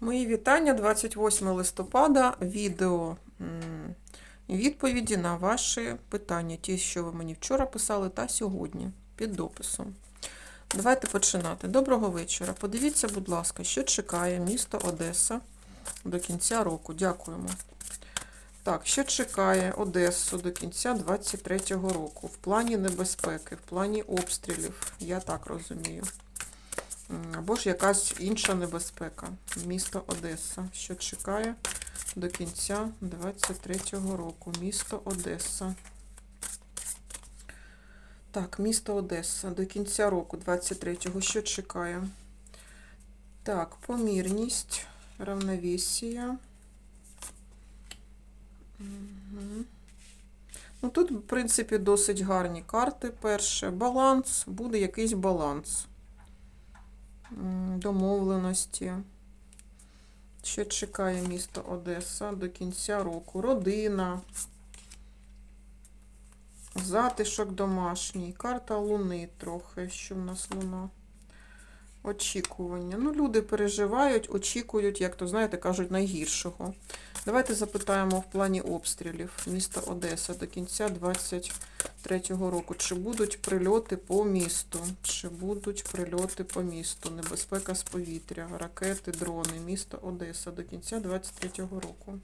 Мої вітання 28 листопада. Відео відповіді на ваші питання, ті, що ви мені вчора писали, та сьогодні під дописом. Давайте починати. Доброго вечора. Подивіться, будь ласка, що чекає місто Одеса до кінця року. Дякуємо. Так, що чекає Одесу до кінця 2023 року в плані небезпеки, в плані обстрілів, я так розумію. Або ж якась інша небезпека. Місто Одеса. Що чекає до кінця 23-го року. Місто Одеса. Так, місто Одеса. До кінця року 23-го. Що чекає? Так, помірність, равновесія. Мгм. Ну, тут, в принципі, досить гарні карти. Перше, баланс, буде якийсь баланс. Домовленості. Що чекає місто Одеса до кінця року? Родина, затишок домашній, карта Луни трохи. Що в нас Луна? Очікування. Ну, люди переживають, очікують, як то знаєте, кажуть, найгіршого. Давайте запитаємо в плані обстрілів міста Одеса до кінця 23-го року. Чи будуть прильоти по місту? Чи будуть прильоти по місту? Небезпека з повітря, ракети, дрони, місто Одеса до кінця 23-го року.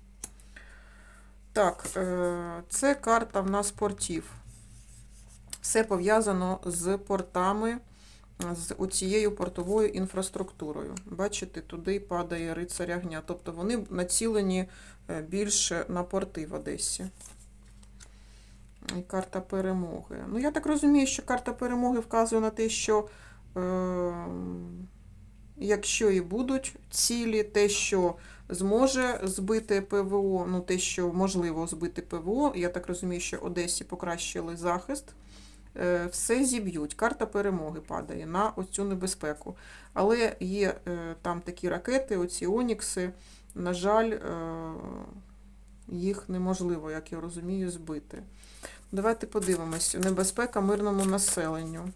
Так, е, це карта в нас портів. Все пов'язано з портами, з оцією портовою інфраструктурою. Бачите, туди падає рицарь огня. Тобто вони націлені е, більше на порти в Одесі. І карта перемоги. Ну, я так розумію, що карта перемоги вказує на те, що е, якщо і будуть цілі, те, що зможе збити ПВО, ну те, що можливо збити ПВО, я так розумію, що Одесі покращили захист. Е, Все зіб'ють. Карта перемоги падає на оцю небезпеку. Але є е, там такі ракети, оці Онікси, на жаль, е, їх неможливо, як я розумію, збити. Давайте подивимось. Небезпека мирному населенню.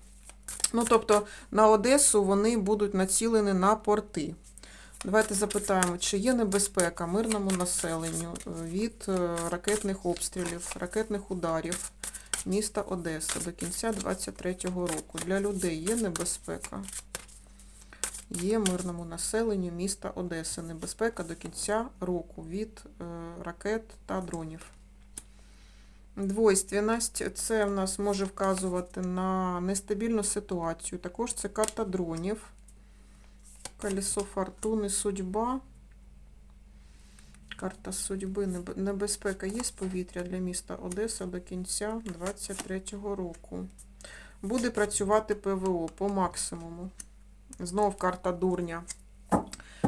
Ну, тобто, на Одесу вони будуть націлені на порти. Давайте запитаємо, чи є небезпека мирному населенню від ракетних обстрілів, ракетних ударів міста Одеса до кінця 2023 року. Для людей є небезпека. Є мирному населенню міста Одеси. Небезпека до кінця року від е, ракет та дронів. Двойственність це в нас може вказувати на нестабільну ситуацію. Також це карта дронів. Колесо фортуни, судьба. Карта судьби, небезпека є з повітря для міста Одеса до кінця 2023 року. Буде працювати ПВО по максимуму. Знов карта дурня.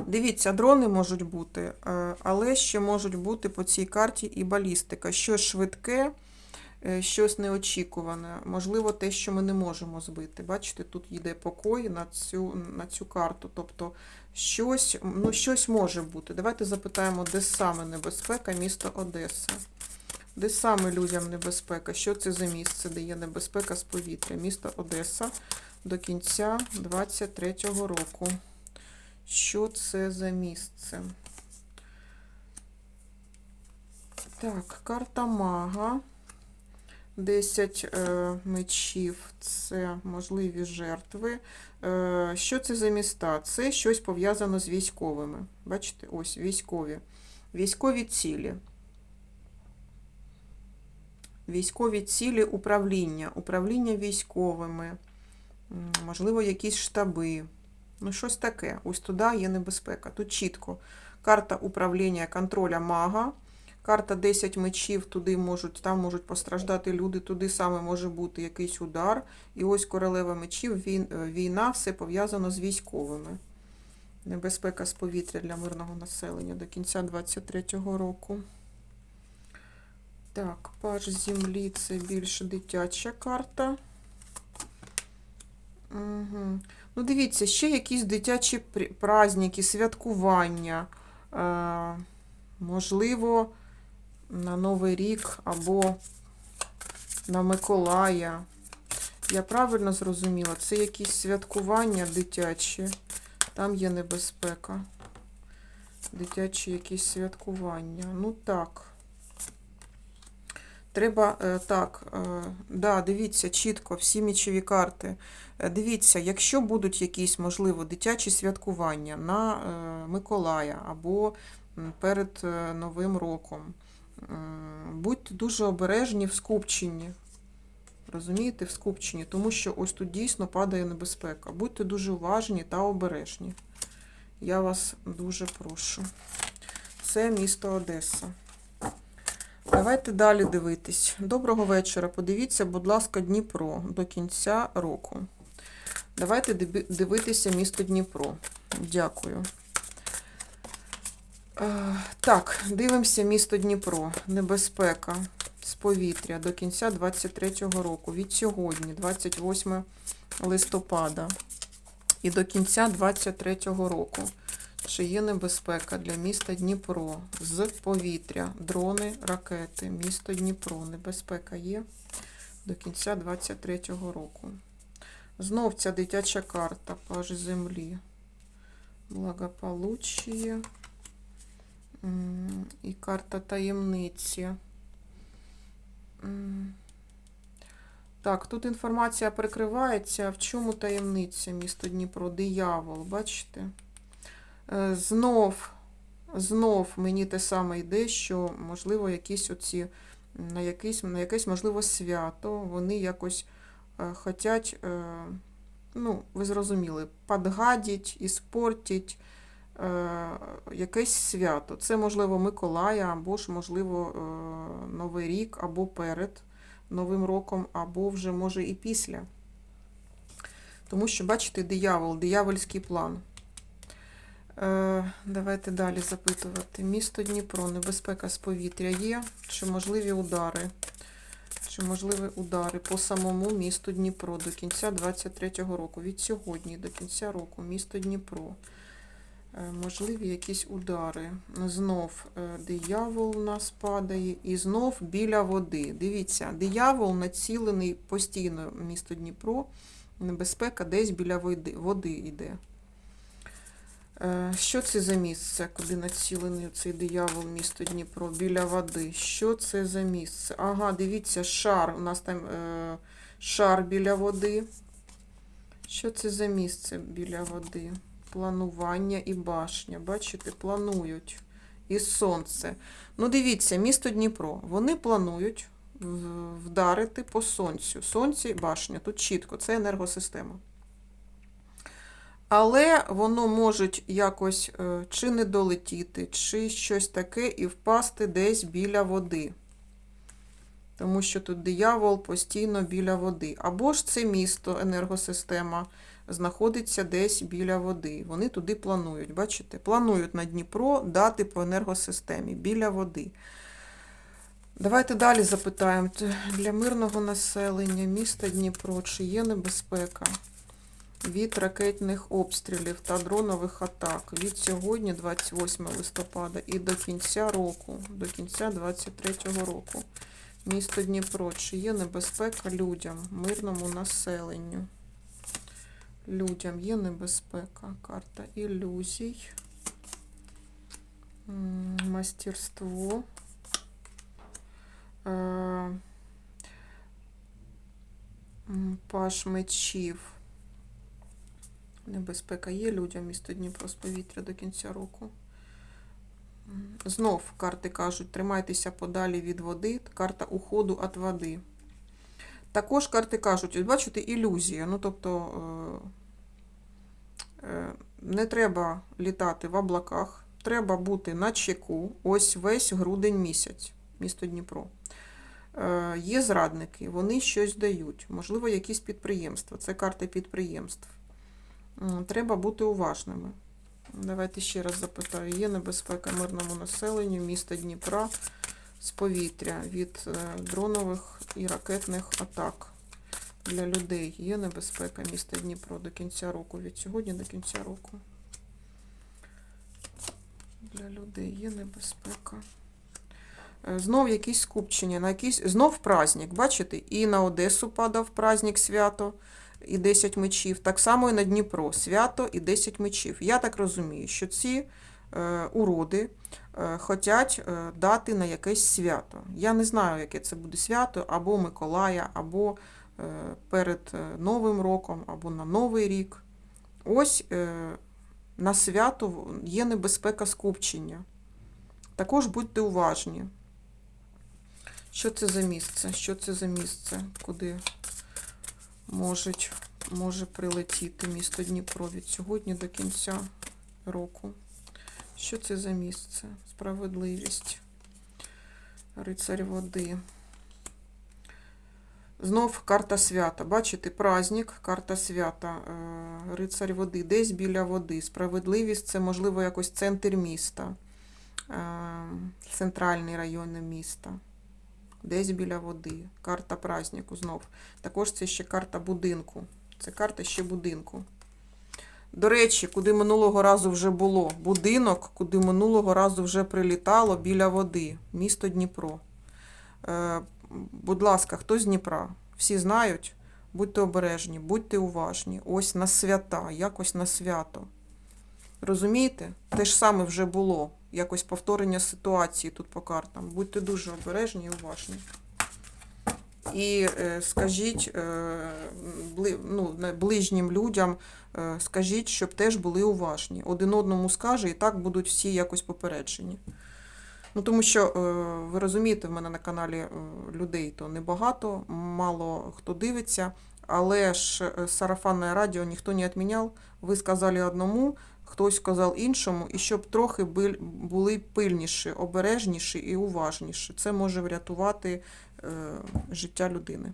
Дивіться, дрони можуть бути, е, але ще можуть бути по цій карті і балістика. Щось швидке, щось неочікуване. Можливо, те, що ми не можемо збити. Бачите, тут йде покой на цю, на цю карту. Тобто щось, ну, щось може бути. Давайте запитаємо, де саме небезпека міста Одеса. Де саме людям небезпека? Що це за місце, де є небезпека з повітря? Місто Одеса до кінця 23-го року. Що це за місце? Так, карта мага. 10 е, мечів це можливі жертви. Е, що це за міста? Це щось пов'язано з військовими. Бачите, ось військові. Військові цілі. Військові цілі управління, управління військовими, можливо, якісь штаби. Ну, щось таке. Ось туди є небезпека. Тут чітко. Карта управління контроля мага. Карта 10 мечів, туди можуть, там можуть постраждати люди, туди саме може бути якийсь удар. І ось королева мечів, е, війна, все пов'язано з військовими. Небезпека з повітря для мирного населення до кінця 23-го року. Так, паж землі це більш дитяча карта. Угу. Ну, дивіться, ще якісь дитячі пр- праздники, святкування. Е, можливо, на Новий рік або на Миколая. Я правильно зрозуміла, це якісь святкування дитячі. Там є небезпека. Дитячі якісь святкування. Ну так. Треба е, так, е, да, дивіться чітко всі мічові карти. Е, Дивіться, якщо будуть якісь, можливо, дитячі святкування на Миколая або перед Новим роком, будьте дуже обережні в скупченні. Розумієте, в скупченні, тому що ось тут дійсно падає небезпека. Будьте дуже уважні та обережні. Я вас дуже прошу. Це місто Одеса. Давайте далі дивитись. Доброго вечора. Подивіться, будь ласка, Дніпро до кінця року. Давайте дивитися місто Дніпро. Дякую. Е, Так, дивимося місто Дніпро. Небезпека з повітря до кінця 23-го року. Від сьогодні, 28 листопада, і до кінця 23-го року. Чи є небезпека для міста Дніпро з повітря, дрони, ракети, місто Дніпро. Небезпека є до кінця 23-го року. Знов ця дитяча карта паж землі. Благополуччя. І карта таємниці. Так, тут інформація прикривається. В чому таємниця місто Дніпро? Диявол, бачите? Е, Знов, знов мені те саме йде, що, можливо, якісь оці, на якесь, на якесь, можливо, свято, вони якось е, хотять, е, ну, ви зрозуміли, подгадіть, іспортіть якесь свято. Це, можливо, Миколая, або ж, можливо, е, Новий рік, або перед Новим роком, або вже, може, і після. Тому що, бачите, диявол, диявольський план. Е, Давайте далі запитувати. Місто Дніпро, небезпека з повітря є? Чи можливі удари? Чи можливі удари по самому місту Дніпро до кінця 23-го року? Від сьогодні до кінця року місто Дніпро. Е, Можливі якісь удари. Знов е, диявол у нас падає і знов біля води. Дивіться, диявол націлений постійно місто Дніпро. Небезпека десь біля води, води йде. Е, Що це за місце, куди націлений цей диявол місто Дніпро біля води? Що це за місце? Ага, дивіться, шар. У нас там е, шар біля води. Що це за місце біля води? Планування і башня. Бачите, планують. І сонце. Ну, дивіться, місто Дніпро. Вони планують вдарити по сонцю. Сонце і башня. Тут чітко, це енергосистема. Але воно може якось е, чи не долетіти, чи щось таке і впасти десь біля води. Тому що тут диявол постійно біля води. Або ж це місто, енергосистема, знаходиться десь біля води. Вони туди планують. Бачите? Планують на Дніпро дати по енергосистемі біля води. Давайте далі запитаємо. Для мирного населення міста Дніпро чи є небезпека? від ракетних обстрілів та дронових атак від сьогодні, 28 листопада, і до кінця року, до кінця 23 року. Місто Дніпро, чи є небезпека людям, мирному населенню? Людям є небезпека. Карта ілюзій. Мастерство. Е, Паш мечів. Небезпека є людям місто Дніпро з повітря до кінця року. Знов карти кажуть, тримайтеся подалі від води. Карта уходу від води. Також карти кажуть, бачите, ілюзія. Ну, тобто е, не треба літати в облаках, треба бути на чеку. Ось весь грудень місяць, місто Дніпро. Е, Є зрадники, вони щось дають. Можливо, якісь підприємства. Це карта підприємств. Треба бути уважними. Давайте ще раз запитаю. Є небезпека мирному населенню міста Дніпра з повітря від е, дронових і ракетних атак для людей. Є небезпека міста Дніпро до кінця року. Від сьогодні до кінця року. Для людей є небезпека. Е, Знов якісь скупчення, на якийсь, знов праздник, бачите? І на Одесу падав праздник свято і 10 мечів. Так само і на Дніпро свято і 10 мечів. Я так розумію, що ці е, уроди е, хотять е, дати на якесь свято. Я не знаю, яке це буде свято, або Миколая, або перед е, Новим роком, або на Новий рік. Ось е, на свято є небезпека скупчення. Також будьте уважні. Що це за місце? Що це за місце, куди можуть, може прилетіти місто Дніпро від сьогодні до кінця року? Що це за місце? Справедливість. Рицарь води. Знов карта свята. Бачите, праздник, карта свята, е, рицарь води, десь біля води. Справедливість це, можливо, якось центр міста, е, центральний район міста. Десь біля води. Карта празднику знов. Також це ще карта будинку. Це карта ще будинку. До речі, куди минулого разу вже було будинок, куди минулого разу вже прилітало біля води, місто Дніпро. Будь ласка, хто з Дніпра? Всі знають, будьте обережні, будьте уважні. Ось на свята, якось на свято. Розумієте? Те ж саме вже було. Якось повторення ситуації тут по картам. Будьте дуже обережні і уважні. І е, скажіть е, ну, ближнім людям, е, скажіть, щоб теж були уважні. Один одному скаже, і так будуть всі якось попереджені. Ну, тому що, е, ви розумієте, в мене на каналі е, людей то небагато, мало хто дивиться, але ж е, сарафанне радіо ніхто не відміняв. Ви сказали одному, хтось сказав іншому, і щоб трохи були пильніші, обережніші і уважніші. Це може врятувати життя людини.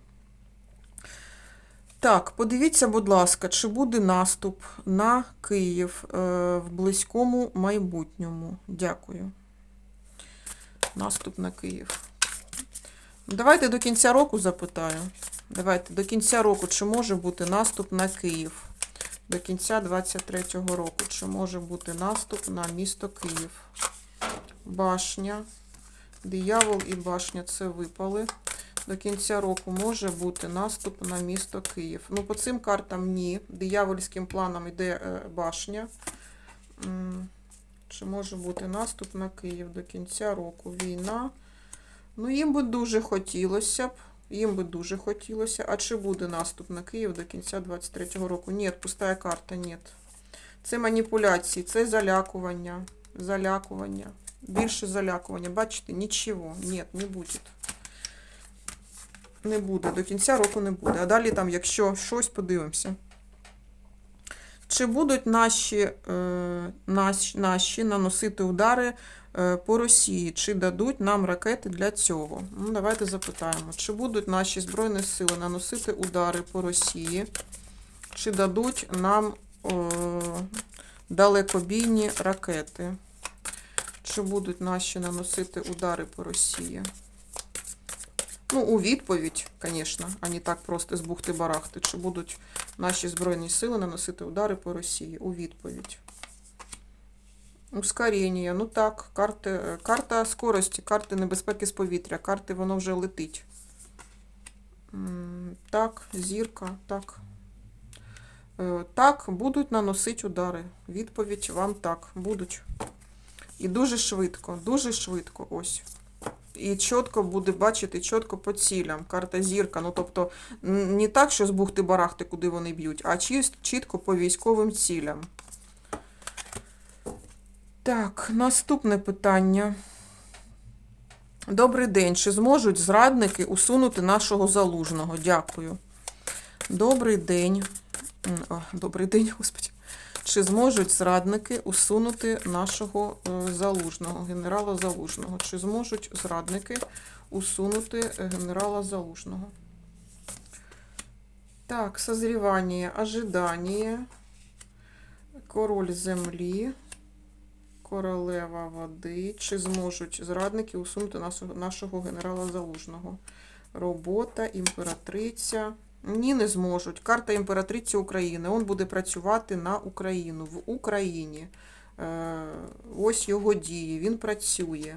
Так, подивіться, будь ласка, чи буде наступ на Київ в близькому майбутньому. Дякую. Наступ на Київ. Давайте до кінця року запитаю. Давайте до кінця року, чи може бути наступ на Київ? До кінця 23-го року, чи може бути наступ на місто Київ? Башня. Диявол і башня це випали. До кінця року може бути наступ на місто Київ. Ну, по цим картам ні. Диявольським планом йде е, башня. Чи може бути наступ на Київ до кінця року? Війна. Ну, їм би дуже хотілося б. Їм би дуже хотілося. А чи буде наступ на Київ до кінця 23-го року? Ні, пустая карта, ні. Це маніпуляції, це залякування. Залякування. Більше залякування. Бачите, нічого. Ні, не буде. Не буде. До кінця року не буде. А далі там, якщо щось, подивимося. Чи будуть наші, е, наші, наші наносити удари е, по Росії? Чи дадуть нам ракети для цього? Ну, давайте запитаємо. Чи будуть наші Збройні сили наносити удари по Росії? Чи дадуть нам е, далекобійні ракети? Чи будуть наші наносити удари по Росії? Ну, у відповідь, звісно, а не так просто з бухти-барахти. Чи будуть наші Збройні сили наносити удари по Росії? У відповідь. Ускорення. Ну так, карти, карта скорості, карти небезпеки з повітря, карти воно вже летить. Так, зірка, так. Е, Так, будуть наносити удари. Відповідь вам так, будуть. І дуже швидко, дуже швидко, ось. І чітко буде бачити, чітко по цілям. Карта зірка. Ну, тобто, не так, що з бухти-барахти, куди вони б'ють, а чітко по військовим цілям. Так, наступне питання. Добрий день. Чи зможуть зрадники усунути нашого залужного? Дякую. Добрий день. О, добрий день, господи. Чи зможуть зрадники усунути нашого е, залужного, генерала залужного? Чи зможуть зрадники усунути е, генерала залужного? Так, созрівання, ожидання, король землі, королева води. Чи зможуть зрадники усунути нашого, нашого генерала залужного? Робота, імператриця. Ні, не зможуть. Карта імператриці України. Він буде працювати на Україну, в Україні. Е, ось його дії. Він працює.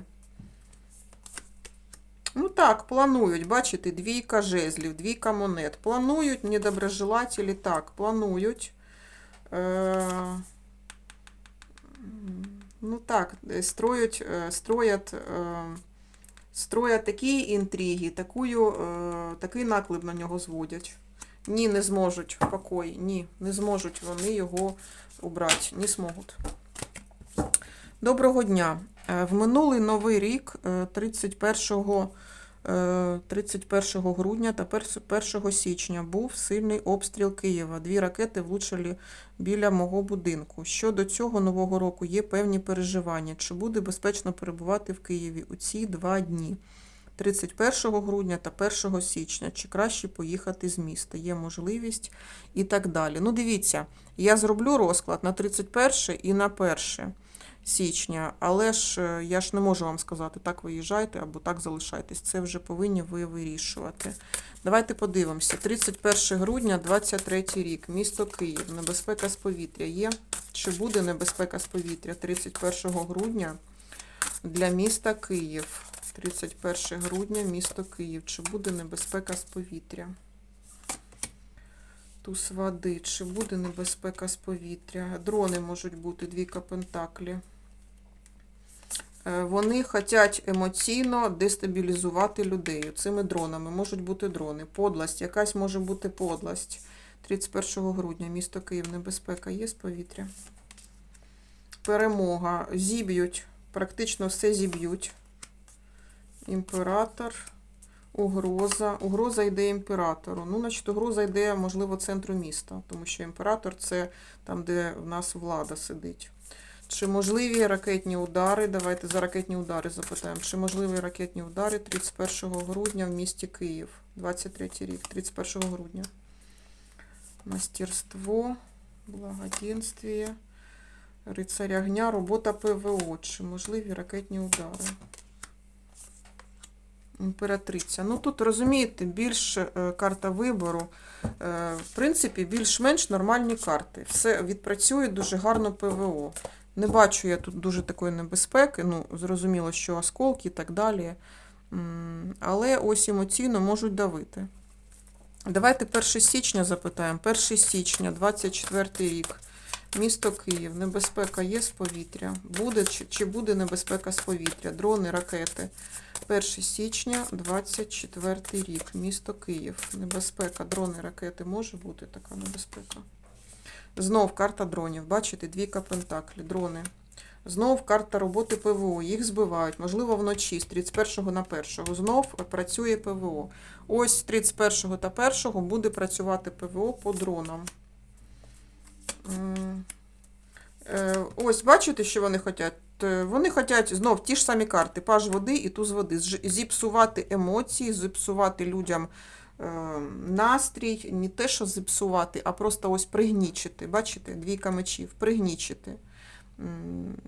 Ну так, планують, бачите, двійка жезлів, двійка монет. Планують недоброжелателі, так, планують. Е, Ну так, е, строють, е, строять, строять такі інтриги, такую, е, такий наклеп на нього зводять. Ні, не зможуть покой. Ні, не зможуть вони його убрати. Не зможуть. Доброго дня. Е, В минулий новий рік, е, 31, е, 31 грудня та 1 січня, був сильний обстріл Києва. Дві ракети влучили біля мого будинку. Щодо цього нового року є певні переживання. Чи буде безпечно перебувати в Києві у ці два дні? 31 грудня та 1 січня, чи краще поїхати з міста, є можливість і так далі. Ну, дивіться, я зроблю розклад на 31 і на 1 січня, але ж е, я ж не можу вам сказати, так виїжджайте або так залишайтесь. Це вже повинні ви вирішувати. Давайте подивимося. 31 грудня, 23 рік, місто Київ. Небезпека з повітря є. Чи буде небезпека з повітря 31 грудня для міста Київ? 31 грудня, місто Київ. Чи буде небезпека з повітря? Туз води. Чи буде небезпека з повітря? Дрони можуть бути, двійка пентаклі. Е, Вони хочуть емоційно дестабілізувати людей. Цими дронами можуть бути дрони. Подласть, якась може бути подласть. 31 грудня, місто Київ, небезпека є з повітря. Перемога. Зіб'ють, практично все зіб'ють. Імператор. Угроза. Угроза йде імператору. Ну, значить, угроза йде, можливо, центру міста, тому що імператор це там, де в нас влада сидить. Чи можливі ракетні удари? Давайте за ракетні удари запитаємо. Чи можливі ракетні удари 31 грудня в місті Київ? 23 рік, 31 грудня. Мастерство, благоденствие, рицарь огня, робота ПВО. Чи можливі ракетні удари? Імператриця. Ну тут розумієте, більш е, карта вибору. Е, в принципі, більш-менш нормальні карти. Все відпрацює дуже гарно ПВО. Не бачу я тут дуже такої небезпеки. Ну, зрозуміло, що осколки і так далі. Але ось емоційно можуть давити. Давайте 1 січня запитаємо. 1 січня, 24 рік. Місто Київ. Небезпека є з повітря. Буде чи, буде небезпека з повітря? Дрони, ракети. 1 січня, 24 рік. Місто Київ. Небезпека. Дрони, ракети. Може бути така небезпека. Знов карта дронів. Бачите, двійка пентаклі. Дрони. Знов карта роботи ПВО. Їх збивають. Можливо, вночі з 31 на 1. Знов працює ПВО. Ось з 31 та 1 буде працювати ПВО по дронам. Е, Ось, бачите, що вони хочуть? Е, Вони хочуть знов ті ж самі карти, паж води і туз води. Зіпсувати емоції, зіпсувати людям е, настрій, не те, що зіпсувати, а просто ось пригнічити. Бачите, двійка мечів, пригнічити.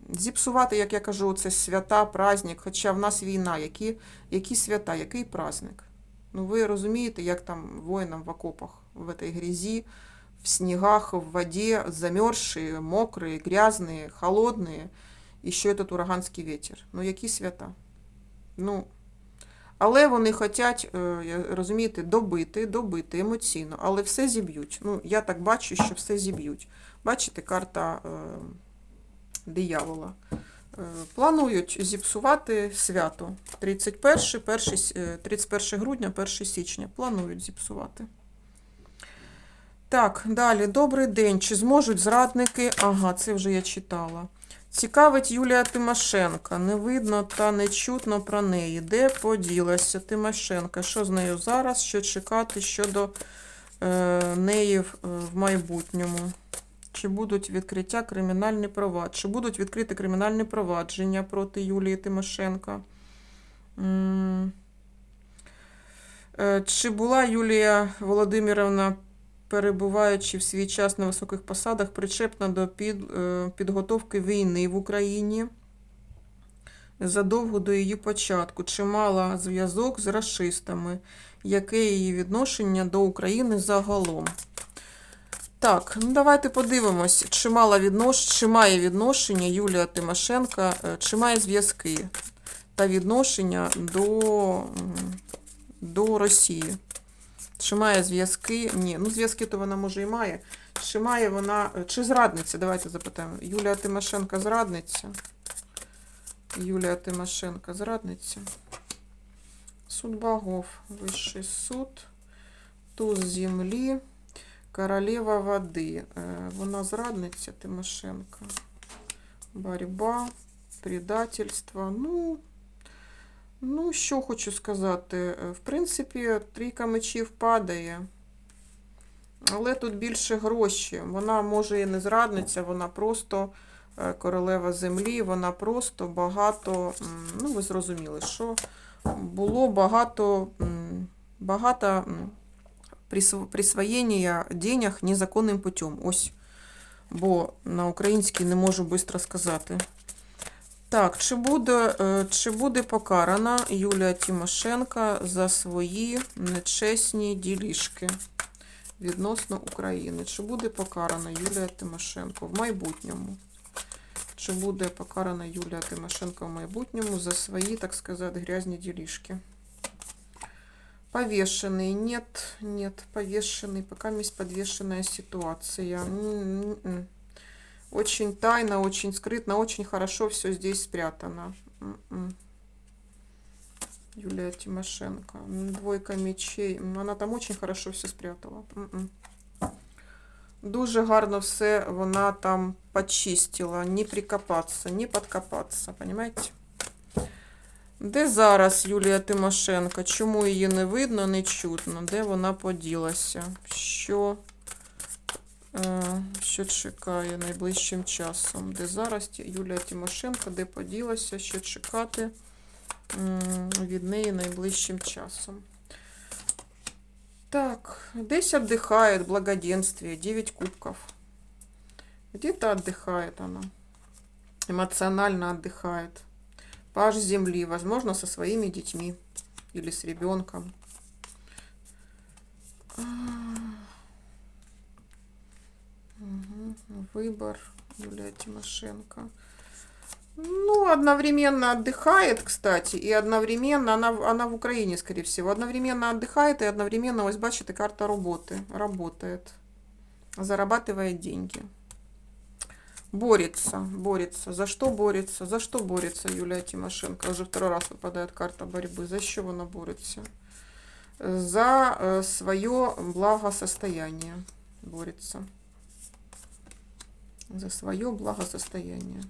Зіпсувати, як я кажу, це свята, праздник, хоча в нас війна, які, які свята, який праздник? Ну, ви розумієте, як там воїнам в окопах, в этой грязі, в снегах, в воде, замерзшие, мокрые, грязные, холодные, еще этот ураганський ветер. Ну, які свята? Ну, але вони хочуть, е, я- розумієте, добити, добити емоційно, але все зіб'ють. Ну, я так бачу, що все зіб'ють. Бачите, карта е, диявола. Е, Планують зіпсувати свято 31, 1, с- е, 31 грудня, 1 січня. Планують зіпсувати. Так, далі. Добрий день. Чи зможуть зрадники? Ага, це вже я читала. Цікавить Юлія Тимошенка. Не видно та не чутно про неї. Де поділася Тимошенка? Що з нею зараз? Що чекати щодо е, неї в, е, в майбутньому? Чи будуть відкриття кримінальні провадження? Чи будуть відкриті кримінальні провадження проти Юлії Тимошенка? М. Е, Чи була Юлія Володимирівна, перебуваючи в свій час на високих посадах, причепна до під, е, підготовки війни в Україні задовго до її початку? Чи мала зв'язок з расистами? Яке її відношення до України загалом? Так, ну давайте подивимось, чи мала віднош... чи має відношення Юлія Тимошенка, е, чи має зв'язки та відношення до, до Росії. Чи має зв'язки? Ні, ну зв'язки то вона може і має. Чи має вона, е, чи зрадниця? Давайте запитаємо. Юлія Тимошенка зрадниця? Юлія Тимошенко, зрадниця. Суд богов, вищий суд, туз землі, королева води. Е, Вона зрадниця Тимошенко. Борьба, предательство. Ну, ну, що хочу сказати. Е, В принципі, трійка мечів падає. Але тут більше гроші. Вона може і не зрадниця, вона просто е, королева землі, вона просто багато, ну ви зрозуміли, що було багато, багато присвоєння денег незаконним путем. Ось, бо на українській не можу швидко сказати. Так, чи буде, е, чи буде покарана Юлія Тимошенко за свої нечесні ділішки? відносно України. Чи буде покарана Юлія Тимошенко в майбутньому? Чи буде покарана Юлія Тимошенко в майбутньому за свої, так сказати, грязні ділішки? Повешенный. Нет, нет, повешенный. Пока есть подвешенная ситуация. М-м-м. Очень тайно, очень скрытно, очень хорошо все здесь спрятано. Юлия Тимошенко. Двойка мечей. М, Вона там очень хорошо все спрятала. Дуже гарно все вона там почистила. Не прикопатися, не подкопатися. Понимаете? Де зараз Юлія Тимошенко? Чому її не видно, не чутно? Де вона поділася? Що, що чекає найближчим часом? Де зараз Ті- Юлія Тимошенко? Де поділася? Що чекати? м, від неї найближчим часом. Так, десь отдыхает благоденствие, 9 кубков. Где-то отдыхает она. Эмоционально отдыхает. Паж земли, возможно, со своими детьми или с ребенком. Выбор Юлия Тимошенко. Ну, одновременно отдыхает, кстати, и одновременно, она, она в Украине, скорее всего, одновременно отдыхает и одновременно, ось бачите, карта работы, работает, зарабатывает деньги. Борется, борется. За что борется? За что борется Юлия Тимошенко? Уже второй раз выпадает карта борьбы. За что она борется? За э, свое благосостояние борется. За свое благосостояние.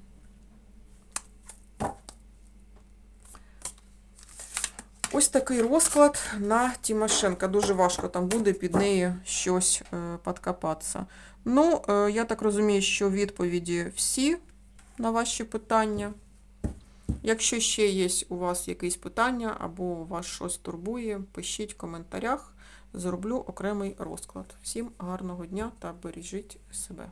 Ось такий розклад на Тимошенка. Дуже важко там буде під неї щось е, подкопатися. Ну, е, я так розумію, що відповіді всі на ваші питання. Якщо ще є у вас якісь питання або вас щось турбує, пишіть в коментарях. Зроблю окремий розклад. Всім гарного дня та бережіть себе.